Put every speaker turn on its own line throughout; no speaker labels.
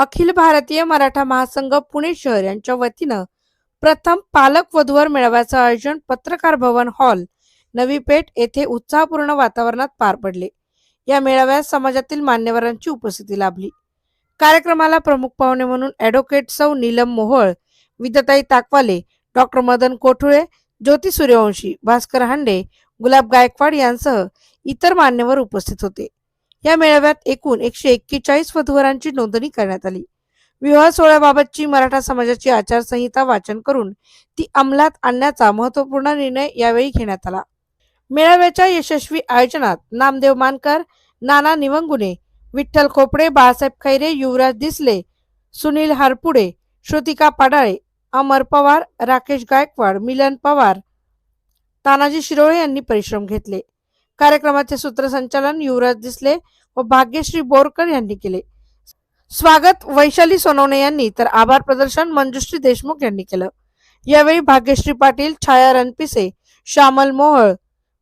अखिल भारतीय मराठा महासंघ पुणे शहर यांच्या वतीनं प्रथम पालक वधूवर मेळाव्याचं आयोजन पत्रकार भवन हॉल नवी पेठ येथे उत्साहपूर्ण वातावरणात पार पडले. या मेळाव्यात समाजातील मान्यवरांची उपस्थिती लाभली. कार्यक्रमाला प्रमुख पाहुणे म्हणून ॲडव्होकेट सौ नीलम मोहोळ विदताई ताकवाले डॉक्टर मदन कोठुळे ज्योती सूर्यवंशी भास्कर हांडे गुलाब गायकवाड यांसह इतर मान्यवर उपस्थित होते. या मेळाव्यात एकूण एकशे एक्केचाळीस वधूवरांची नोंदणी करण्यात आली. विवाह सोहळ्याबाबतची मराठा समाजाची आचारसंहिता वाचन करून ती अंमलात आणण्याचा महत्त्वपूर्ण निर्णय यावेळी घेण्यात आला. मेळाव्याच्या यशस्वी आयोजनात नामदेव मानकर नाना निवंगुने विठ्ठल खोपडे बाळासाहेब खैरे युवराज दिसले सुनील हारपुडे श्रुतिका पाडाळे अमर पवार राकेश गायकवाड मिलन पवार तानाजी शिरोळे यांनी परिश्रम घेतले. कार्यक्रमाचे सूत्रसंचालन युवराज दिसले व भाग्यश्री बोरकर यांनी केले. स्वागत वैशाली सोनवणे यांनी तर आभार प्रदर्शन मंजुश्री देशमुख यांनी केलं. यावेळी भाग्यश्री पाटील छाया रणपिसे श्यामल मोहळ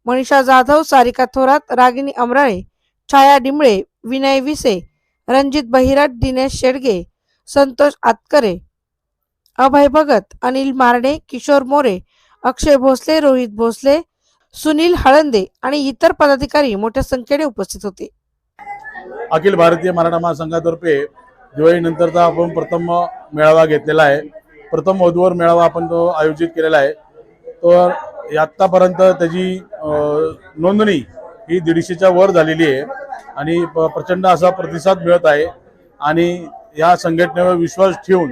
मनीषा जाधव सारिका थोरात रागिनी अमराळे छाया डिमळे विनय विसे रणजित बहिराट दिनेश शेडगे संतोष आतकरे अभय भगत अनिल मारणे किशोर मोरे अक्षय भोसले रोहित भोसले सुनील हळंदे आणि इतर पदाधिकारी मोठ्या संख्येने उपस्थित होते.
अखिल भारतीय मराठा महासंघातर्फे दिवाळीनंतरचा आपण प्रथम मेळावा घेतलेला आहे. प्रथम वधूवर मेळावा आपण तो आयोजित केलेला आहे. तर आत्तापर्यंत त्याची नोंदणी ही दीडशेच्या वर झालेली आहे आणि प- प्रचंड असा प्रतिसाद मिळत आहे आणि या संघटनेवर विश्वास ठेवून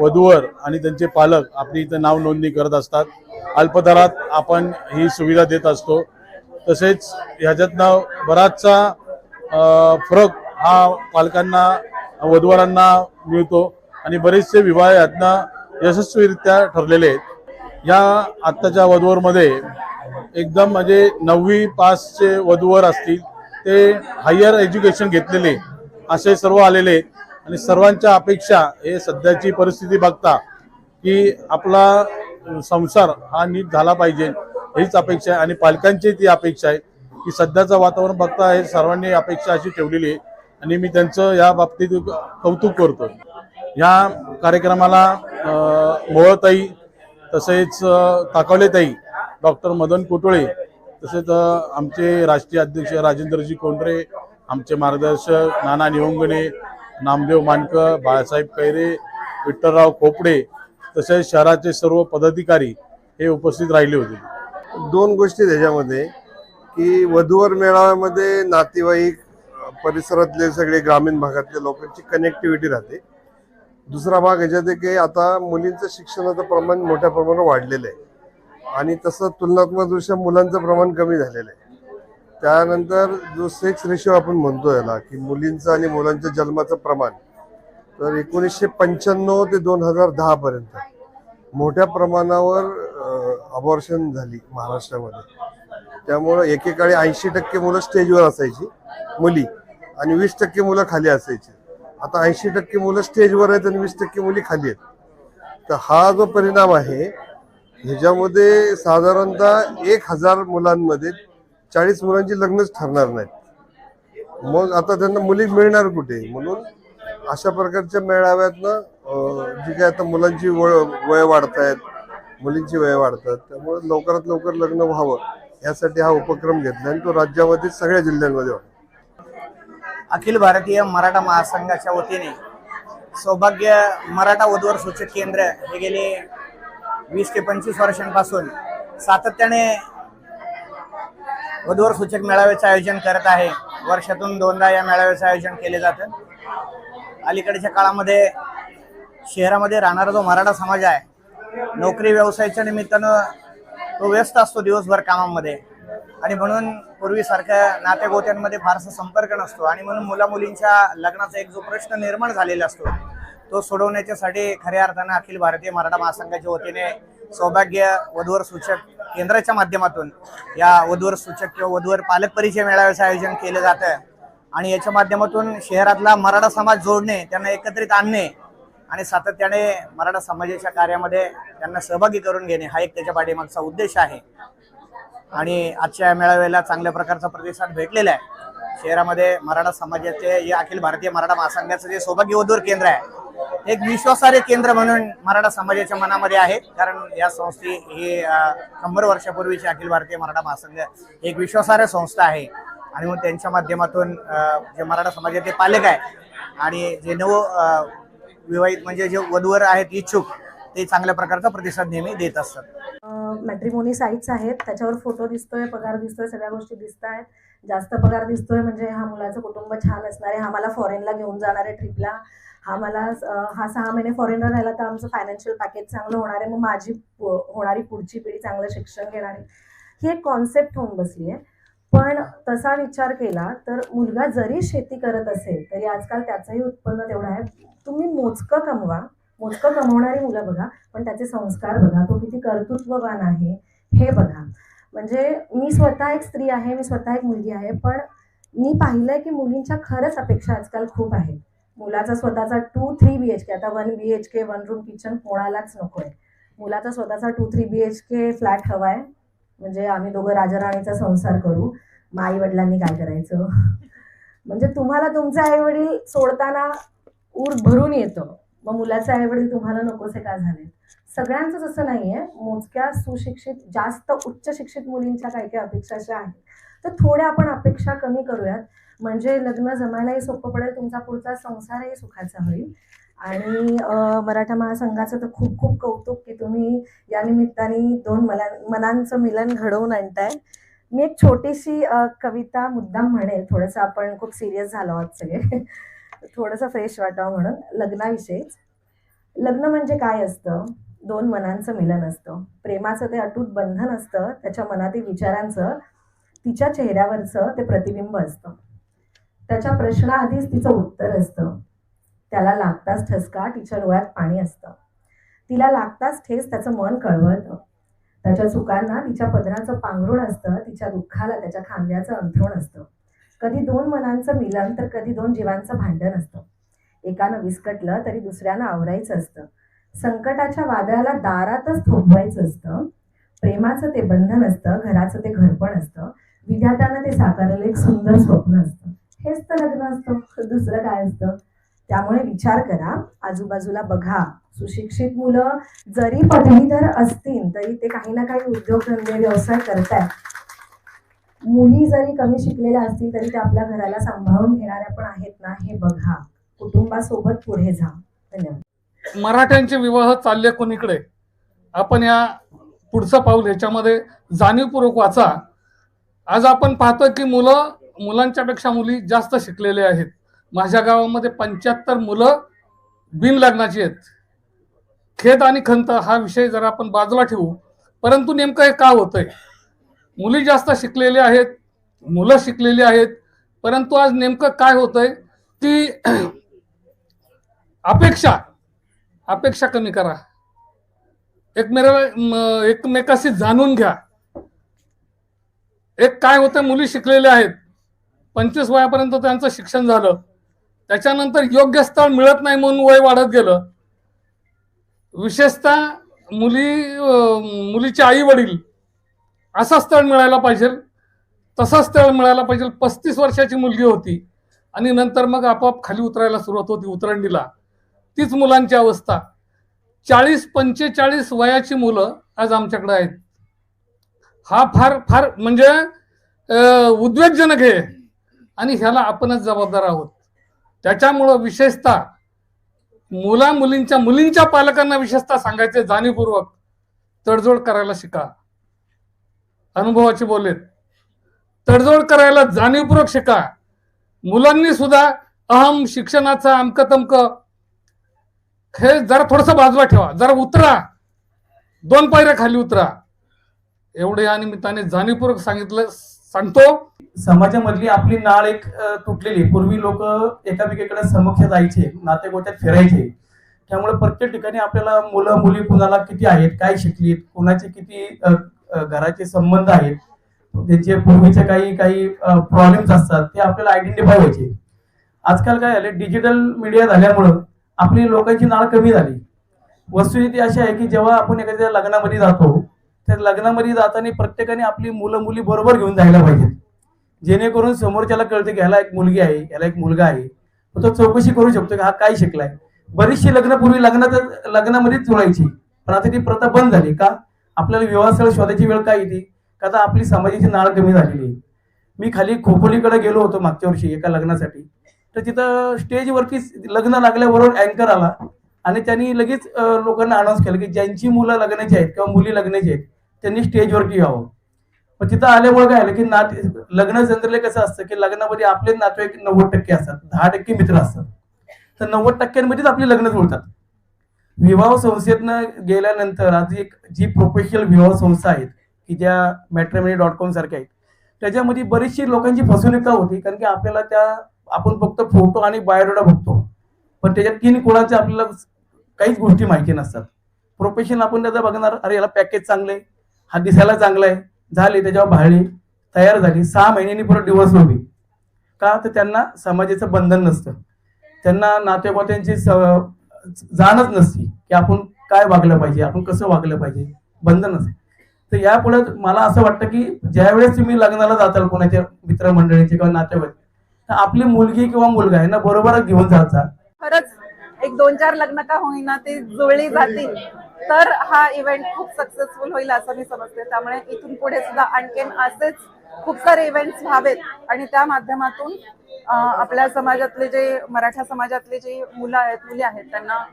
वधूवर आणि त्यांचे पालक आपली इथं नाव नोंदणी करत असतात. अल्पदरात आपण ही सुविधा देत असतो. तसेच ह्याच्यातनं बराचसा फरक हा पालकांना वधूवरांना मिळतो आणि बरेचसे विवाह यातनं यशस्वीरित्या ठरलेले आहेत. या आत्ताच्या वधूवरमध्ये एकदम म्हणजे नववी पासचे वधूवर असतील ते हायर एज्युकेशन घेतलेले असे सर्व आलेले आहेत. आणि सर्वांच्या अपेक्षा हे सध्याची परिस्थिती बघता की आपला संसार हा नीट झाला पाहिजे हीच अपेक्षा आहे. आणि पालकांची ती अपेक्षा आहे की सध्याचं वातावरण बघता हे सर्वांनी अपेक्षा अशी ठेवलेली आहे. आणि मी त्यांचं या बाबतीत कौतुक करतो या कार्यक्रमाला अं, मोहळताई तसेच ताकवलेताई डॉक्टर मदन कोटोळे तसेच आमचे राष्ट्रीय अध्यक्ष राजेंद्रजी कोंडरे आमचे मार्गदर्शक नाना निवंगणे नामदेव मानकर बाळासाहेब कैरे विठ्ठलराव खोपडे तसेच शहराचे सर्व पदाधिकारी हे उपस्थित राहिले होते.
दोन गोष्टी त्याच्यामध्ये की वधूवर मेळाव्यामध्ये नातेवाईक परिसरातले सगळे ग्रामीण भागातल्या लोकांची कनेक्टिव्हिटी राहते. दुसरा भाग याच्यात आहे की आता मुलींचं शिक्षणाचं प्रमाण मोठ्या प्रमाणावर वाढलेलं आहे. आणि तसं तुलनात्मकदृष्ट्या मुलांचं प्रमाण कमी झालेलं आहे. त्यानंतर जो सेक्स रेशो आपण म्हणतो याला की मुलींचं आणि मुलांच्या जन्माचं प्रमाण तर एकोणीसशे पंच्याण्णव ते दोन हजार दहा पर्यंत मोठ्या प्रमाणावर अबॉर्शन झाली महाराष्ट्रामध्ये. त्यामुळं एकेकाळी ऐंशी टक्के मुलं स्टेजवर असायची मुली आणि वीस टक्के मुलं खाली असायची. आता ऐंशी टक्के मुलं स्टेजवर आहेत आणि वीस टक्के मुली खाली आहेत. तर हा जो परिणाम आहे ह्याच्यामध्ये साधारणतः एक हजार मुलांमध्ये चाळीस मुलांची लग्नच ठरणार नाहीत. मग आता त्यांना मुली मिळणार कुठे? म्हणून अशा प्रकारच्या मेळाव्यातनं अं, जी काय आता मुलांची वय वय आहेत मुलींची वय वाढतात त्यामुळे लवकरात लवकर लग्न व्हावं यासाठी हा उपक्रम घेतला आणि तो राज्यामध्ये सगळ्या जिल्ह्यांमध्ये
अखिल भारतीय मराठा महासंघाच्या वतीने सौभाग्य मराठा वधूवर सूचक केंद्र हे गेले वीस ते पंचवीस वर्षांपासून सातत्याने वधूवर सूचक मेळाव्याचं आयोजन करत आहे. वर्षातून दोनदा या मेळाव्याचं आयोजन केले जातं. अलीकडच्या काळामध्ये शहरामध्ये राहणारा जो मराठा समाज आहे नोकरी व्यवसायाच्या निमित्तानं तो व्यस्त असतो दिवसभर कामामध्ये. आणि म्हणून पूर्वीसारख्या नातेगोत्यांमध्ये फारसा संपर्क नसतो. आणि म्हणून मुलामुलींच्या लग्नाचा एक जो प्रश्न निर्माण झालेला असतो तो सोडवण्याच्यासाठी खऱ्या अर्थानं अखिल भारतीय मराठा महासंघाच्या वतीने सौभाग्य वधूवर सूचक केंद्राच्या माध्यमातून या वधूवर सूचक किंवा वधूवर पालक परिचय मेळाव्याचं आयोजन केलं जातं. आणि याच्या माध्यमातून शहरातला मराठा समाज जोडणे त्यांना एकत्रित आणणे आणि सातत्याने मराठा समाजाच्या कार्यामध्ये त्यांना सहभागी करून घेणे हा एक त्याच्या पाठीमागचा उद्देश आहे. आणि आजच्या या मेळाव्याला चांगल्या प्रकारचा प्रतिसाद भेटलेला आहे. शहरामध्ये मराठा समाजाचे जे अखिल भारतीय मराठा महासंघाचं जे सौभाग्यवधूर केंद्र आहे एक विश्वासार्ह केंद्र म्हणून मराठा समाजाच्या मनामध्ये आहे. कारण या संस्थे ही शंभर वर्षापूर्वीची अखिल भारतीय मराठा महासंघ एक विश्वासार्ह संस्था आहे. आणि मग त्यांच्या माध्यमातून जे मराठा समाजाचे पालक आहे आणि जे नव विवाहित म्हणजे जे वधूवर आहेत इच्छुक ते चांगल्या प्रकारचा प्रतिसाद नेहमी देत असतात.
मॅट्रिमोनी साईट्स आहेत त्याच्यावर फोटो दिसतोय पगार दिसतोय सगळ्या गोष्टी दिसत आहेत जास्त पगार दिसतोय म्हणजे हा मुलाचं कुटुंब छान असणार आहे हा मला फॉरेनला घेऊन जाणार आहे ट्रिपला हा मला हा सहा महिने फॉरेनला राहिला तर आमचं फायनान्शियल पॅकेज चांगलं होणार आहे. मग माझी होणारी पुढची पिढी चांगलं शिक्षण घेणार आहे. ही एक कॉन्सेप्ट होऊन बसली आहे पण तसा विचार केला तर मुलगा जरी शेती करत असेल तरी आजकाल त्याचंही उत्पन्न तेवढं आहे. तुम्ही मोजकं कमवा. मोजकं कमवणारी मुलं बघा पण त्याचे संस्कार बघा. तो किती कर्तृत्ववान आहे हे बघा. म्हणजे मी स्वतः एक स्त्री आहे मी स्वतः एक मुलगी आहे पण मी पाहिलंय की मुलींच्या खरंच अपेक्षा आजकाल खूप आहेत. मुलाचा स्वतःचा two three B H K आता one B H K one room kitchen कोणालाच नको आहे. मुलाचा स्वतःचा two three B H K flat हवा आहे म्हणजे आम्ही दोघं राजाराणीचा संसार करू. मग आई वडिलांनी काय करायचं? म्हणजे तुम्हाला तुमचे आई वडील सोडताना ऊर भरून येतं. मग मुलाचे आई वडील तुम्हाला नकोसे का झाले? सगळ्यांचंच असं नाही आहे मोजक्या सुशिक्षित जास्त उच्च शिक्षित मुलींच्या काही काही अपेक्षा अशा आहेत. तर थोड्या आपण अपेक्षा कमी करूयात. म्हणजे लग्न जमायलाही सोपं पडेल तुमचा पुढचा संसारही सुखाचा होईल. आणि मराठा महासंघाचं तर खूप खूप कौतुक की तुम्ही या निमित्ताने दोन मला मनांचं मिलन घडवून आणताय. मी एक छोटीशी कविता मुद्दाम म्हणेल. थोडंसं आपण खूप सिरियस झालो आहोत सगळे. थोडंसं फ्रेश वाटावं म्हणून. लग्नाविषयीच. लग्न म्हणजे काय असतं? दोन मनांचं मिलन असतं. प्रेमाचं ते अटूट बंधन असतं. त्याच्या मनातील विचारांचं तिच्या चेहऱ्यावरचं ते प्रतिबिंब असतं. त्याच्या प्रश्नाआधीच तिचं उत्तर असतं. त्याला लागताच ठसका तिच्या डोळ्यात पाणी असतं. तिला लागताच ठेस त्याचं मन कळवळतं त्याच्या चुकांना तिच्या पदराचं पांघरुण असतं तिच्या दुःखाला त्याच्या खांद्याचं अंथरुण असतं. कधी दोन मनांचं मिलन तर कधी दोन जीवांचं भांडण असतं. एकानं विस्कटलं तरी दुसऱ्यानं आवरायचं असतं. संकटाच्या वादळाला दारातच थोपवायचं असतं. प्रेमाचं ते बंधन असतं घराचं ते घरपण असतं. विधात्यानं ते साकारलेलं एक सुंदर स्वप्न असतं. हेच तर लग्न असतं. दुसरं काय असतं? त्यामुळे विचार करा. आजूबाजूला बघा. सुशिक्षित मुलं जरी पदवीधर असतील तरी ते काही ना काही उद्योगधंदे व्यवसाय करतायत. मुली जरी कमी शिकलेल्या असतील तरी त्या आपल्या घराला सांभाळून घेणाऱ्या पण आहेत ना हे बघा. कुटुंबासोबत पुढे जा. धन्यवाद.
मराठ्यांचे विवाह चालले कोणीकडे? आपण या पुढचं पाऊल ह्याच्यामध्ये जाणीवपूर्वक वाचा. आज आपण पाहतो की मुलं मुलांच्या पेक्षा मुली जास्त शिकलेले आहेत. माझ्या गावामध्ये पंच्याहत्तर मुलं बिन लग्नाची आहेत. खेद आणि खंत हा विषय जरा आपण बाजूला ठेवू. परंतु नेमकं हे का होतंय? मुली जास्त शिकलेल्या आहेत मुलं शिकलेली आहेत. परंतु आज नेमकं काय होतंय? की अपेक्षा अपेक्षा कमी करा. एकमेकाला एकमेकाशी जाणून घ्या. एक काय होतं मुली शिकलेल्या आहेत. पंचवीस वयापर्यंत त्यांचं शिक्षण झालं. त्याच्यानंतर योग्य स्थळ मिळत नाही म्हणून वय वाढत गेलं. विशेषतः मुली मुलीचे आई वडील असं स्थळ मिळायला पाहिजे. तसं स्थळ मिळायला पाहिजे. पस्तीस वर्षाची मुलगी होती आणि नंतर मग आपोआप खाली उतरायला सुरुवात होती उतरंडीला. तीच मुलांची अवस्था. चाळीस पंचेचाळीस वयाची मुलं आज आमच्याकडे आहेत. हा फार फार म्हणजे उद्वेगजनक आहे. आणि ह्याला आपणच जबाबदार आहोत. त्याच्यामुळं विशेषतः मुला मुलींच्या मुलींच्या पालकांना विशेषतः सांगायचे जाणीवपूर्वक तडजोड करायला शिका. अनुभवाचे बोलेत. तडजोड करायला जाणीवपूर्वक शिका. मुलांनी सुद्धा अहम शिक्षणाचा अमक तमक हे जरा थोडस बाजूला ठेवा. जरा उतरा. दोन पायऱ्या खाली उतरा. एवढे या निमित्ताने जाणीवपूर्वक सांगितलं. सांगतो.
समाजामधली आपली नाळ एक तुटलेली. पूर्वी लोक एकामेकीकडे समक्ष जायचे नातेगोत्यात फिरायचे. त्यामुळे प्रत्येक ठिकाणी आपल्याला मुलं मुली कुणाला किती आहेत काय शिकलीत कुणाचे किती घराचे संबंध आहेत त्यांचे पूर्वीचे काही काही प्रॉब्लेम्स असतात ते आपल्याला आयडेंटिफाय व्हायचे. आजकाल काय झाले डिजिटल मीडिया झाल्यामुळं आपली लोकांची नाळ कमी झाली. वस्तुस्थिती अशी आहे की जेव्हा आपण एखाद्या लग्नामध्ये जातो तर लग्नामध्ये जाताना प्रत्येकाने आपली मुलं मुली बरोबर घेऊन जायला पाहिजे. जेणेकरून समोरच्याला कळतं की ह्याला एक मुलगी आहे ह्याला एक मुलगा आहे. मग तो चौकशी करू शकतो की हा काय शिकलाय. बरीचशी लग्न पूर्वी लग्नात लग्नामध्येच जुळायची. पण आता ती प्रथा बंद झाली का? आपल्याला विवाहस्थळ शोधायची वेळ काय येते? का आता आपली समाजाची नाळ कमी झालेली आहे? मी खाली खोपोलीकडे गेलो होतो मागच्या वर्षी एका लग्नासाठी. तर तिथं स्टेजवरती लग्न लागल्याबरोबर अँकर आला. आणि त्यांनी लगेच लोकांना अनाऊन्स केलं की ज्यांची मुलं लग्नाची आहेत किंवा मुली लग्नाची आहेत त्यांनी स्टेजवरती यावं. मग तिथं आल्यामुळे काय आलं की नाते लग्न जनरली कसं असतं की लग्नामध्ये आपले नातेवाईक नव्वद टक्के असतात दहा टक्के मित्र असतात. तर नव्वद टक्क्यांमध्येच आपली लग्न जुळतात. विवाह संस्थेतनं गेल्यानंतर आज एक जी प्रोफेशनल विवाह संस्था आहेत की ज्या मॅट्रिमनी डॉट कॉम सारख्या आहेत त्याच्यामध्ये बरीचशी लोकांची फसवणूक होती कारण की आपल्याला त्या आपण फक्त फोटो आणि बायोडोटा बघतो. पण त्याच्यात तीन कोणाचे आपल्याला काहीच गोष्टी माहिती नसतात. प्रोफेशन आपण त्याचा बघणार अरे याला पॅकेज चांगलं आहे. हा दिसायला चांगला आहे. झाली त्याच्यावर भाळली तयार झाली. सहा महिन्यांनी परत डिवोर्स होईल का? तर त्यांना समाजाचं बंधन नसतं. त्यांना नातेवाईकांची स- जाणच नसती की आपण काय वागलं पाहिजे आपण कसं वागलं पाहिजे. बंधन नसतं. तर यापुढे मला असं वाटतं की ज्यावेळेस तुम्ही लग्नाला जाताल कोणाच्या मित्रमंडळीचे किंवा नातेवाईक तर आपली मुलगी किंवा मुलगा आहे ना बरोबरच घेऊन जायचा.
खरंच एक दोन चार लग्न का होईना ते जुळली जातील. तर हा इव्हेंट खूप सक्सेसफुल होईल असं मी समजते. त्यामुळे इथून पुढे सुद्धा आणखीन असेच खूप सारे इव्हेंट्स व्हावेत. आणि त्या माध्यमातून आपल्या समाजातले जे मराठा समाजातले जे मुलं आहेत मुली आहेत त्यांना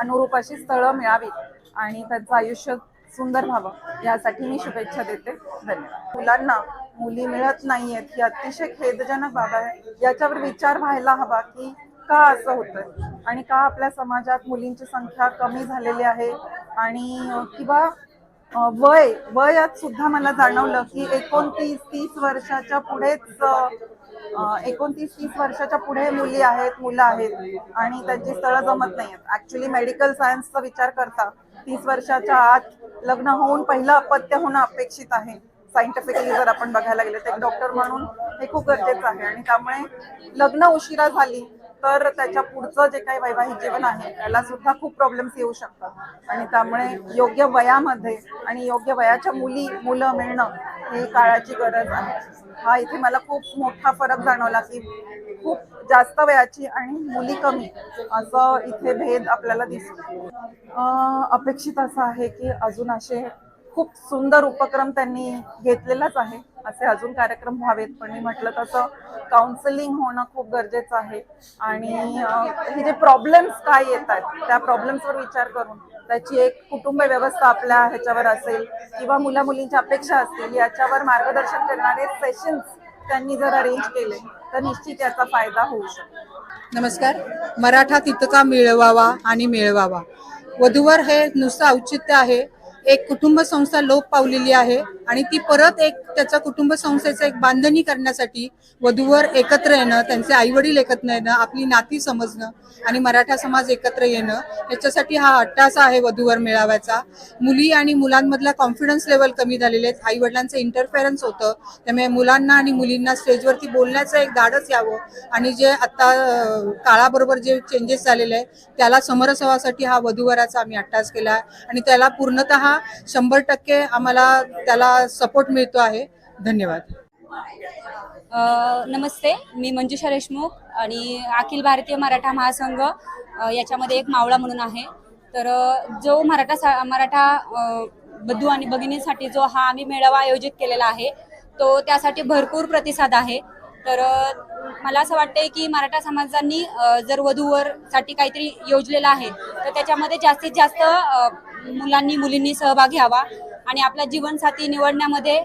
अनुरूप अशी स्थळं मिळावीत. आणि त्यांचं आयुष्य सुंदर व्हावं यासाठी मी शुभेच्छा देते. धन्यवाद. मुलांना मुली मिळत नाहीयेत ही अतिशय खेदजनक बाब आहे. याच्यावर विचार व्हायला हवा की का असं होतंय? आणि का आपल्या समाजात मुलींची संख्या कमी झालेली आहे? आणि किंवा वय वयात सुद्धा मला जाणवलं की एकोणतीस तीस वर्षाच्या पुढेच एकोणतीस तीस वर्षाच्या पुढे मुली आहेत मुलं आहेत आणि त्यांची स्थळं जमत नाही आहेत. ऍक्च्युली मेडिकल सायन्सचा विचार करता तीस वर्षाच्या आत लग्न होऊन पहिलं अपत्य होणं अपेक्षित आहे. सायंटिफिकली जर आपण बघायला गेलं तर एक डॉक्टर म्हणून हे खूप गरजेचं आहे. आणि त्यामुळे लग्न उशिरा झाली तर त्याच्या पुढचं जे काही वैवाहिक जीवन आहे त्याला सुद्धा खूप प्रॉब्लेम्स येऊ शकतात. आणि त्यामुळे योग्य वयामध्ये आणि योग्य वयाच्या मुली मुलं मिळणं ही काळाची गरज आहे. हा इथे मला खूप मोठा फरक जाणवला की खूप जास्त वयाची आणि मुली कमी असं इथे भेद आपल्याला दिसतो. अपेक्षित असं आहे की अजून असे खूप सुंदर उपक्रम त्यांनी घेतलेलाच आहे. असे अजून कार्यक्रम व्हावेत पण मी म्हटलं तसं काउन्सिलिंग होणं खूप गरजेचं आहे. आणि हे जे प्रॉब्लेम्स काय येत आहेत त्या प्रॉब्लेम्सवर विचार करून त्याची एक कुटुंब व्यवस्था आपल्या ह्याच्यावर असेल किंवा मुला मुलींच्या अपेक्षा असतील याच्यावर मार्गदर्शन करणारे सेशन्स त्यांनी जर अरेंज केले तर निश्चित याचा फायदा होऊ शकतो.
नमस्कार. मराठा तितका मिळवावा आणि मिळवावा. वधूवर हे नुसतं औचित्य आहे. एक कुटुंब संस्था लोप पावलेली आहे आणि ती परत एक त्याचा कुटुंब संस्थेचं एक बांधणी करण्यासाठी वधूवर एकत्र येणं त्यांचे आई वडील एकत्र येणं आपली नाती समजणं आणि मराठा समाज एकत्र येणं याच्यासाठी हा अट्टासा आहे वधूवर मेळाव्याचा. मुली आणि मुलांमधला कॉन्फिडन्स लेवल कमी झालेले आहेत. आई वडिलांचं इंटरफेरन्स होतं. त्यामुळे मुलांना आणि मुलींना स्टेजवरती बोलण्याचं एक धाडच यावं आणि जे आता काळाबरोबर जे चेंजेस झालेले आहेत त्याला समरसवासाठी हा वधूवराचा आम्ही अट्टास केला आहे आणि त्याला पूर्णतः शंभर टक्के आम्हाला त्याला सपोर्ट मिळतो आहे. धन्यवाद.
नमस्ते मी मंजुषा देशमुख आणि अखिल भारतीय मराठा महासंघ याच्यामध्ये एक मावळा म्हणून आहे. तर जो मराठा सा मराठा बधू आणि भगिनींसाठी जो हा आम्ही मेळावा आयोजित केलेला आहे तो त्यासाठी भरपूर प्रतिसाद आहे. तर मला असं वाटतंय की मराठा समाजांनी जर वधूवर साठी काहीतरी योजलेलं आहे तर त्याच्यामध्ये जास्तीत जास्त मुलांनी मुलींनी सहभाग घ्यावा आणि आपला जीवनसाथी निवडण्यामध्ये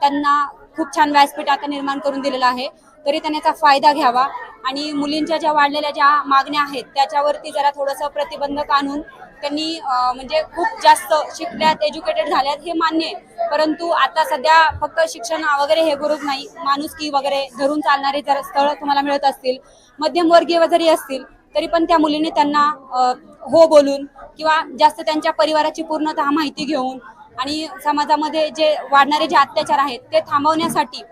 त्यांना खूप छान व्यासपीठ आता निर्माण करून दिलेलं आहे. तरी त्यांनी त्याचा फायदा घ्यावा आणि मुलींच्या ज्या वाढलेल्या ज्या मागण्या आहेत त्याच्यावरती जरा थोडंसं प्रतिबंधक आणून त्यांनी म्हणजे खूप जास्त शिकल्यात एज्युकेटेड झाल्यात हे मान्य आहे. परंतु आता सध्या फक्त शिक्षण वगैरे हे गरज नाही माणुसकी वगैरे धरून चालणारे जर स्थळ तुम्हाला मिळत असतील मध्यमवर्गीय जरी असतील तरी पण त्या मुलीने त्यांना हो बोलून किंवा जास्त त्यांच्या परिवाराची पूर्णतः माहिती घेऊन आणि समाजामध्ये जे वाढणारे जे अत्याचार आहेत ते थांबवण्यासाठी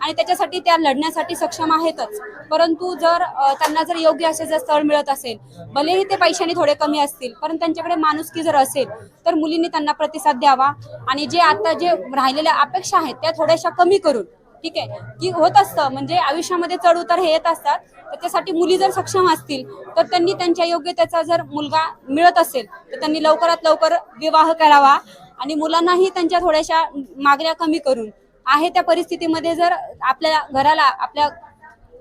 आणि त्याच्यासाठी त्या लढण्यासाठी सक्षम आहेतच. परंतु जर त्यांना जर योग्य असे जर स्थळ मिळत असेल भलेही ते पैशाने थोडे कमी असतील पण त्यांच्याकडे माणुसकी जर असेल तर मुलींनी त्यांना प्रतिसाद द्यावा आणि जे आता जे राहिलेल्या अपेक्षा आहेत त्या थोड्याशा कमी करून ठीक आहे? की होत असतं. म्हणजे आयुष्यामध्ये चढ उतार हे येत असतात. त्याच्यासाठी मुली जर सक्षम असतील तर त्यांनी त्यांच्या योग्यतेचा जर मुलगा मिळत असेल तर त्यांनी लवकरात लवकर विवाह करावा आणि मुलांनाही त्यांच्या थोड्याशा मागण्या कमी करून आहे त्या परिस्थितीमध्ये जर आपल्या घराला आपल्या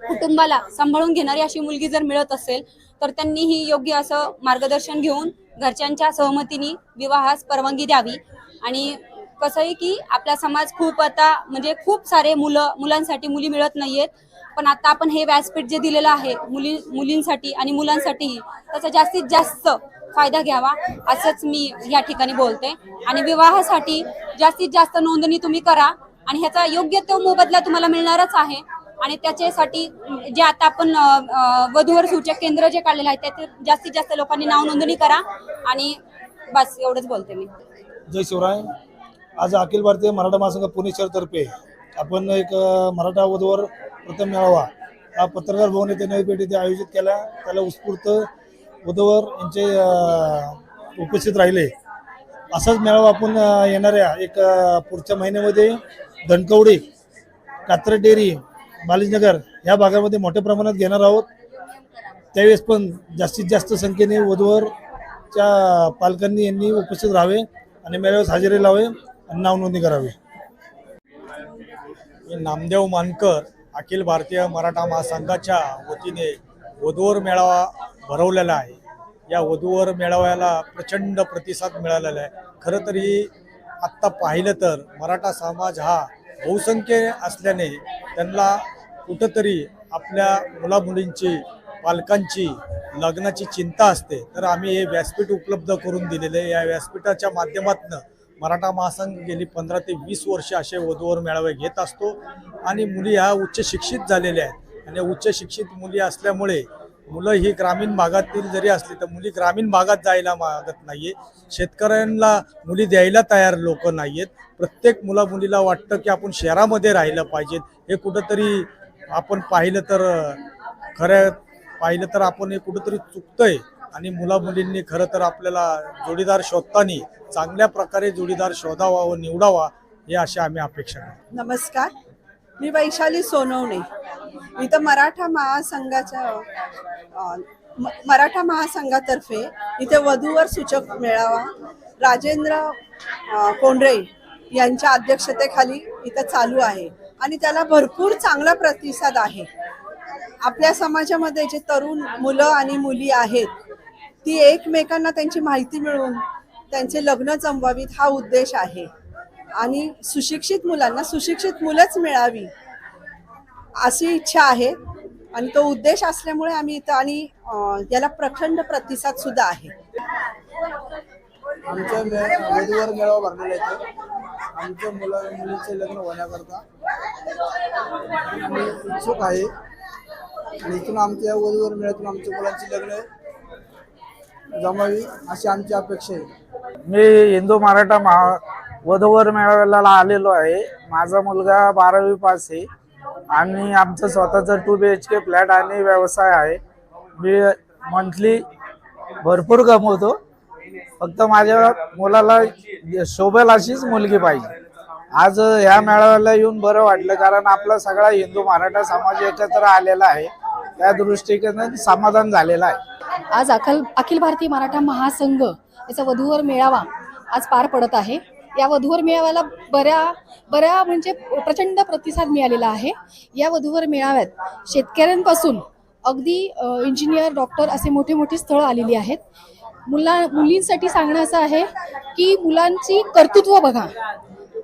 कुटुंबाला सांभाळून घेणारी अशी मुलगी जर मिळत असेल तर त्यांनी ही योग्य असं मार्गदर्शन घेऊन घरच्यांच्या सहमतीने विवाहास परवानगी द्यावी आणि कसं आहे की आपला समाज खूप आता म्हणजे खूप सारे मुलं मुलांसाठी मुली मिळत नाहीयेत. पण आता आपण हे व्यासपीठ जे दिलेलं आहे मुली मुलींसाठी आणि मुलांसाठीही त्याचा जास्तीत जास्त फायदा घ्यावा असंच मी या ठिकाणी बोलते. आणि विवाहासाठी जास्तीत जास्त नोंदणी तुम्ही करा आणि ह्याचा योग्य तो मोबदला तुम्हाला मिळणारच आहे. आणि त्याच्यासाठी जे आता आपण वधूवर सूचक केंद्र जे काढलेलं आहे त्याचे जास्तीत जास्त लोकांनी नाव नोंदणी करा आणि बस एवढंच बोलते मी.
जय शिवराय. आज अखिल भारतीय मराठा महासंघ पुणे शहरतर्फे आपण एक मराठा वधूवर प्रथम मेळावा हा पत्रकार भवन येथे नवी पेठ येथे आयोजित केला. त्याला उत्स्फूर्त वधूवर यांचे उपस्थित राहिले. असाच मेळावा आपण येणाऱ्या एक पुढच्या महिन्यामध्ये धनकवडी कात्र डेअरी बालिजनगर या भागामध्ये मोठ्या प्रमाणात घेणार आहोत. त्यावेळेस पण जास्तीत जास्त संख्येने वधूवरच्या पालकांनी यांनी उपस्थित राहावे आणि मेळाव्यास हजेरी लावे नावनोंदणी करावी.
नामदेव मानकर अखिल भारतीय मराठा महासंघाच्या वतीने वधूवर मेळावा भरवलेला आहे. या वधूवर मेळाव्याला प्रचंड प्रतिसाद मिळालेला आहे. खरं तर ही आत्ता पाहिलं तर मराठा समाज हा बहुसंख्य असल्याने त्यांना कुठंतरी आपल्या मुलामुलींची पालकांची लग्नाची चिंता असते. तर आम्ही हे व्यासपीठ उपलब्ध करून दिलेले आहे. या व्यासपीठाच्या माध्यमातून मराठा महासंघ गेली पंधरा ते वीस वर्ष असे वधूवर मेळावे घेत असतो. आणि मुली ह्या उच्च शिक्षित झालेल्या आहेत. आणि उच्च शिक्षित मुली असल्यामुळे मुलं ही ग्रामीण भागातील जरी असली तर मुली ग्रामीण भागात जायला मागत नाहीये शेतकऱ्यांना मुली द्यायला तयार लोक नाहीयेत. प्रत्येक मुला मुलीला वाटतं की आपण शहरामध्ये राहिलं पाहिजेत. हे कुठंतरी आपण पाहिलं तर खरं पाहिलं तर आपण हे कुठंतरी चुकतंय. आणि मुला मुलींनी खरं तर आपल्याला जोडीदार शोधताना चांगल्या प्रकारे जोडीदार शोधावा व निवडावा हे अशी आम्ही अपेक्षा करतो.
नमस्कार. मी वैशाली सोनवणे. इथं मराठा महासंघाच्या मराठा महासंघातर्फे इथे वधूवर सूचक मेळावा राजेंद्र कोंडरे यांच्या अध्यक्षतेखाली इथं चालू आहे. आणि त्याला भरपूर चांगला प्रतिसाद आहे. आपल्या समाजामध्ये जे तरुण मुलं आणि मुली आहेत ती एकमेकांना त्यांची माहिती मिळवून त्यांचे लग्न जमवावीत हा उद्देश आहे. आणि सुशिक्षित मुलांना सुशिक्षित मुलंच मिळावी अशी इच्छा आहे. आणि तो उद्देश असल्यामुळे आम्ही इथं आणि याला प्रखंड प्रतिसाद सुद्धा आहे.
आमच्या वधूवर मेळावा भरलेला आहे आमच्या मुला मुलीचे लग्न होण्याकरता इच्छुक आहे. आणि इथून आमच्या वधूवर मेळ्यातून आमच्या मुलांची लग्न जमावी अशी आमची अपेक्षा आहे.
मी हिंदू मराठा महा वधूवर मेळाव्याला आलेलो आहे. माझा मुलगा बारावी पास आहे आणि आमचं स्वतःचं two B H K flat आणि व्यवसाय आहे. मी मंथली भरपूर कमवतो. फक्त माझ्या मुलाला शोभेल अशीच मुलगी पाहिजे. आज ह्या मेळाव्याला येऊन बरं वाटलं कारण आपला सगळा हिंदू मराठा समाज एकत्र आलेला आहे. त्या दृष्टीने समाधान झालेलं आहे.
आज अखल अखिल भारतीय मराठा महासंघ याचा वधूवर मेळावा आज पार पडत आहे. या वधूवर मेळाव्याला बऱ्या बऱ्या म्हणजे प्रचंड प्रतिसाद मिळालेला आहे. या वधूवर मेळाव्यात शेतकऱ्यांपासून अगदी इंजिनियर डॉक्टर असे मोठे मोठे स्थळं आलेली आहेत. मुला मुलींसाठी सांगणं असं आहे की मुलांची कर्तृत्व बघा.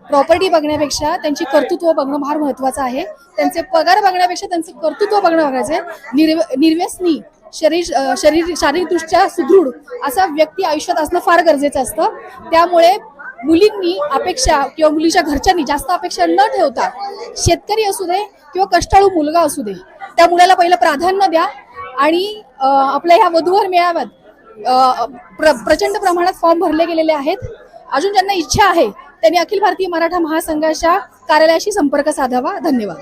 प्रॉपर्टी बघण्यापेक्षा त्यांची कर्तृत्व बघणं फार महत्वाचं आहे. त्यांचे पगार बघण्यापेक्षा त्यांचं कर्तृत्व बघणं बघायचं आहे. निर्व निर्व्यसनी शरीर शरीर शारीरिकदृष्ट्या सुदृढ असा व्यक्ती आयुष्यात असणं फार गरजेचं असतं. त्यामुळे मुलींनी अपेक्षा किंवा मुलीच्या घरच्यांनी जास्त अपेक्षा न ठेवता शेतकरी असू दे किंवा कष्टाळू मुलगा असू दे त्या मुलाला पहिलं प्राधान्य द्या आणि आपल्या ह्या वधूवर मेळाव्यात प्र प्रचंड प्रमाणात फॉर्म भरले गेलेले आहेत. अजून ज्यांना इच्छा आहे त्यांनी अखिल भारतीय मराठा महासंघाच्या कार्यालयाशी संपर्क साधावा. धन्यवाद.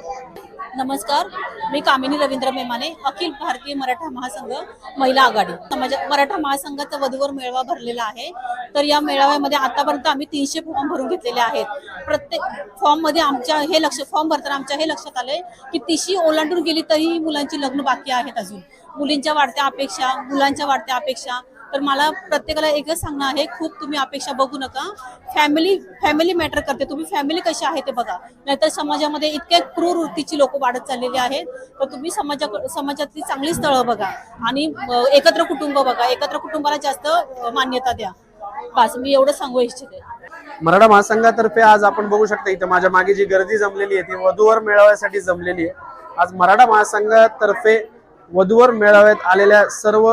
नमस्कार मी कामिनी रवींद्र मेमाने अखिल भारतीय मराठा महासंघ महिला आघाडी. समाजा मराठा महासंघाचा वधूवर मेळावा भरलेला आहे. तर या मेळाव्यामध्ये आतापर्यंत आम्ही तीनशे फॉर्म भरून घेतलेले आहेत. प्रत्येक फॉर्ममध्ये आमच्या हे लक्ष फॉर्म भरताना आमच्या हे लक्षात आलंय की तिशी ओलांडून गेली तरीही मुलांची लग्न बाकी आहेत अजून. मुलींच्या वाढत्या अपेक्षा मुलांच्या वाढत्या अपेक्षा तर मला प्रत्येकाला एकच सांगणं आहे खूप तुम्ही अपेक्षा बघू नका. फॅमिली फॅमिली मॅटर करते. तुम्ही फॅमिली कशी आहे ते बघा. नाहीतर समाजामध्ये इतक्या क्रूर वृत्तीची लोक वाढत चाललेली आहेत. तर तुम्ही समाजा समाजातली चांगली स्थळं बघा. आणि एकत्र कुटुंब बघा. एकत्र कुटुंबाला जास्त मान्यता द्या. बस मी एवढं सांगू इच्छिते.
मराठा महासंघातर्फे आज आपण बघू शकता इथं माझ्या मागे जी गर्दी जमलेली आहे ती वधूवर मिळवण्यासाठी जमलेली आहे. आज मराठा महासंघातर्फे वधूवर मेळाव्यात आलेल्या सर्व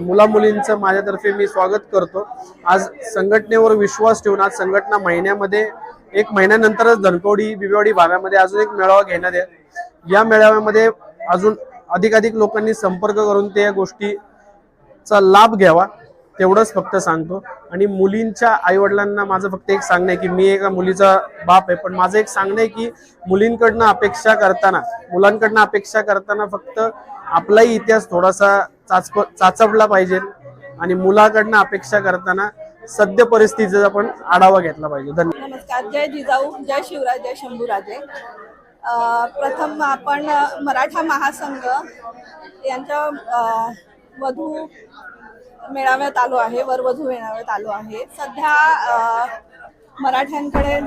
मुला मुलींचं माझ्यातर्फे मी स्वागत करतो. आज संघटनेवर विश्वास ठेवून आज संघटना महिन्यामध्ये एक महिन्यानंतरच धनकवडी बिबेवाडी भागामध्ये अजून एक मेळावा घेण्यात येत या मेळाव्यामध्ये अजून अधिकाधिक लोकांनी संपर्क करून त्या गोष्टीचा लाभ घ्यावा तेवढंच फक्त सांगतो. आणि मुलींच्या आईवडिलांना माझं फक्त एक सांगणं आहे की मी एका मुलीचा बाप आहे पण माझं एक सांगणं आहे की मुलींकडनं अपेक्षा करताना मुलांकडनं अपेक्षा करताना फक्त आपलाही इतिहास थोडासा चाचप चाचपला पाहिजे आणि मुलाकडनं अपेक्षा करताना सद्य परिस्थितीचा आपण आढावा घेतला पाहिजे. धन्यवाद.
नमस्कार. जय जिजाऊ जय शिवराज जय शंभूराजे. प्रथम आपण मराठा महासंघ यांच्या वधू मेळाव्यात आलो आहे वरवधू मेळाव्यात आलो आहे. सध्या मराठ्यांकडे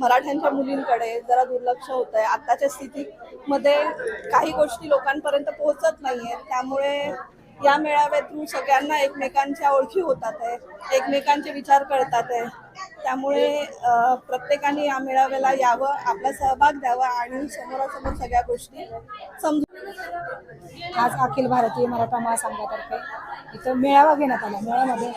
मराठ्यांच्या मुलींकडे जरा दुर्लक्ष होत आहे आत्ताच्या स्थितीमध्ये काही गोष्टी लोकांपर्यंत पोहोचत नाही आहेत त्यामुळे या मेळाव्यातून सगळ्यांना एकमेकांच्या ओळखी होतात आहे एकमेकांचे विचार कळतात आहे. त्यामुळे प्रत्येकाने या मेळाव्याला यावं आपला सहभाग द्यावा आणि समोरासमोर सगळ्या गोष्टी समजून
आज अखिल भारतीय मराठा महासंघातर्फे इथं मेळावा घेण्यात आला. मेळाव्यामध्ये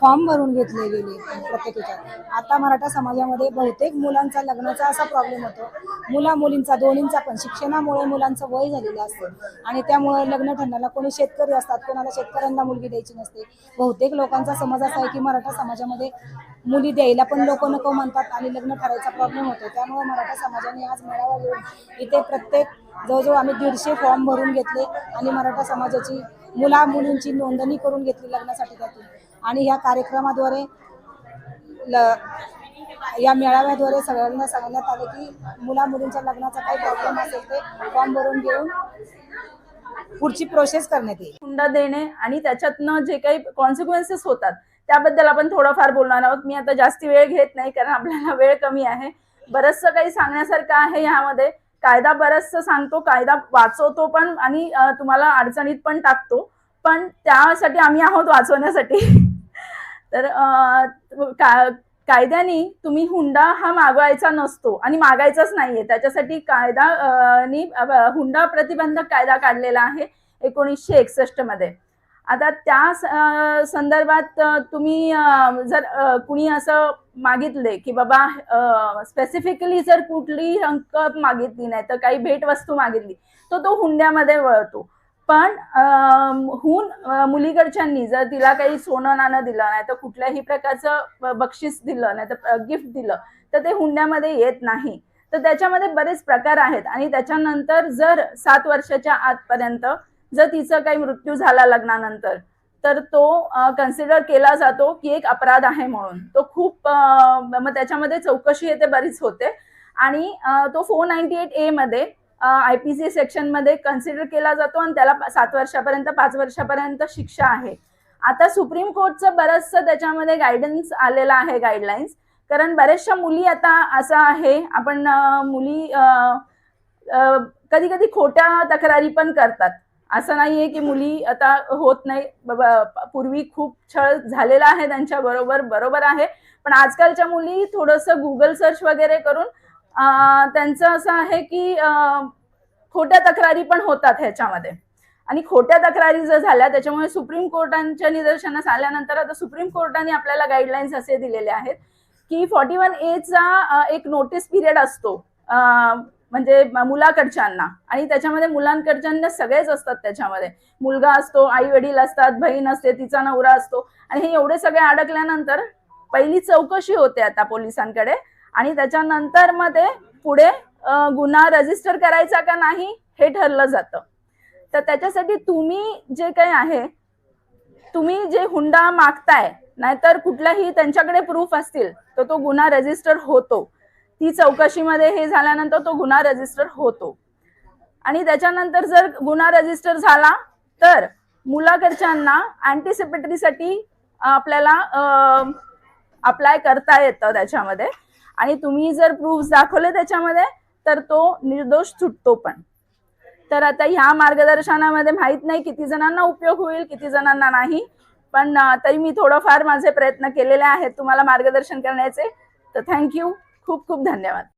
फॉर्म भरून घेतले गेले प्रत्येकाच्या. आता मराठा समाजामध्ये बहुतेक मुलांचा लग्नाचा असा प्रॉब्लेम होतो. मुला मुलींचा दोन्हींचा पण. शिक्षणामुळे मुलांचं वय झालेलं असतं. आणि त्यामुळे लग्न ठरण्याला कोणी शेतकरी असतात कोणाला शेतकऱ्यांना मुलगी द्यायची नसते. बहुतेक लोकांचा समज असा आहे की मराठा समाजामध्ये मुली द्यायला पण लोक नको म्हणतात आणि लग्न ठरायचा प्रॉब्लेम होतो. त्यामुळे मराठा समाजाने आज मेळावा घेऊन इथे प्रत्येक जवळजवळ आम्ही दीडशे फॉर्म भरून घेतले आणि मराठा समाजाची मुला मुलींची नोंदणी करून घेतली लग्नासाठी त्यातून. आणि ह्या कार्यक्रमाद्वारे ल या मेळाव्याद्वारे सगळ्यांना सांगण्यात आलं की मुला मुलींच्या लग्नाचा काही प्रॉब्लेम असेल ते फॉर्म भरून घेऊन पुढची प्रोसेस करण्यात येईल.
हुंडा देणे आणि त्याच्यातनं जे काही कॉन्सिक्वेन्सेस होतात त्याबद्दल आपण थोडंफार बोलणार आहोत. मी आता जास्ती वेळ घेत नाही कारण आपल्याला वेळ कमी आहे. बरंचसं काही सांगण्यासारखं आहे ह्यामध्ये कायदा बरंचसं सांगतो कायदा वाचवतो पण आणि तुम्हाला अडचणीत पण टाकतो. पण त्यासाठी आम्ही आहोत वाचवण्यासाठी. तर का कायद्याने तुम्ही हुंडा हा मागवायचा नसतो आणि मागायचाच नाहीये. त्याच्यासाठी कायदा नी हुंडा प्रतिबंधक कायदा काढलेला आहे एकोणीसशे एकसष्टमध्ये. आता त्या संदर्भात तुम्ही जर कुणी असं मागितले की बाबा स्पेसिफिकली जर कुठली रंक मागितली नाही तर काही भेटवस्तू मागितली तर तो हुंड्यामध्ये वळतो. पण हून मुलीकडच्यांनी जर तिला काही सोनं नाणं दिलं नाही तर कुठल्याही प्रकारचं बक्षीस दिलं नाही तर गिफ्ट दिलं तर ते हुंड्यामध्ये येत नाही. तर त्याच्यामध्ये बरेच प्रकार आहेत आणि त्याच्यानंतर जर सात वर्षाच्या आतपर्यंत जर तिचा काही मृत्यू झाला लग्नानंतर तर तो कन्सिडर केला जातो की एक अपराध आहे म्हणून. तो खूप मग त्याच्यामध्ये चौकशी येते बरीच होते आणि तो फोर नाईन्टी एट ए मध्ये आय पी सी सेक्शनमध्ये कन्सिडर केला जातो आणि त्याला सात वर्षापर्यंत पाच वर्षापर्यंत शिक्षा आहे. आता सुप्रीम कोर्टचं बरंचसं त्याच्यामध्ये गायडन्स आलेलं आहे गाईडलाईन्स कारण बऱ्याचशा मुली आता असं आहे आपण मुली कधी कधी खोट्या तक्रारी पण करतात. असं नाहीये की मुली आता होत नाही. पूर्वी खूप छळ झालेला आहे त्यांच्या बरोबर बरोबर आहे. पण आजकालच्या मुली थोडंसं गुगल सर्च वगैरे करून त्यांचं असं आहे की खोट्या तक्रारी पण होतात ह्याच्यामध्ये. आणि खोट्या तक्रारी जर झाल्या त्याच्यामुळे सुप्रीम कोर्टांच्या निदर्शनास आल्यानंतर आता सुप्रीम कोर्टाने आपल्याला गाईडलाईन्स असे दिलेले आहेत की फॉर्टी वन एचा एक नोटीस पिरियड असतो. म्हणजे मुलाकडच्यांना. आणि त्याच्यामध्ये मुलांकडच्यांना सगळेच असतात त्याच्यामध्ये. मुलगा असतो आई वडील असतात बहीण असते तिचा नवरा असतो. आणि हे एवढे सगळे अडकल्यानंतर पहिली चौकशी होते आता पोलिसांकडे. आणि त्याच्यानंतर मग ते पुढे गुन्हा रजिस्टर करायचा का नाही हे ठरलं जातं. तर त्याच्यासाठी तुम्ही जे काही आहे तुम्ही जे हुंडा मागताय नाहीतर कुठलाही त्यांच्याकडे प्रूफ असतील तर तो गुन्हा रजिस्टर होतो. ती चौकशीमध्ये हे झाल्यानंतर तो गुन्हा रजिस्टर होतो. आणि त्याच्यानंतर जर गुन्हा रजिस्टर झाला तर मुलाकडच्यांना अँटीसिपेटरीसाठी आपल्याला अप्लाय करता येतं त्याच्यामध्ये. आणि तुम्ही जर प्रूफ दाखवले त्याच्यामध्ये तर तो निर्दोष सुटतो पण. तर आता ह्या मार्गदर्शनामध्ये माहीत नाही किती जणांना उपयोग होईल किती जणांना नाही. पण तरी मी थोडंफार माझे प्रयत्न केलेले आहेत तुम्हाला मार्गदर्शन करण्याचे. तर थँक्यू खूप खूप धन्यवाद.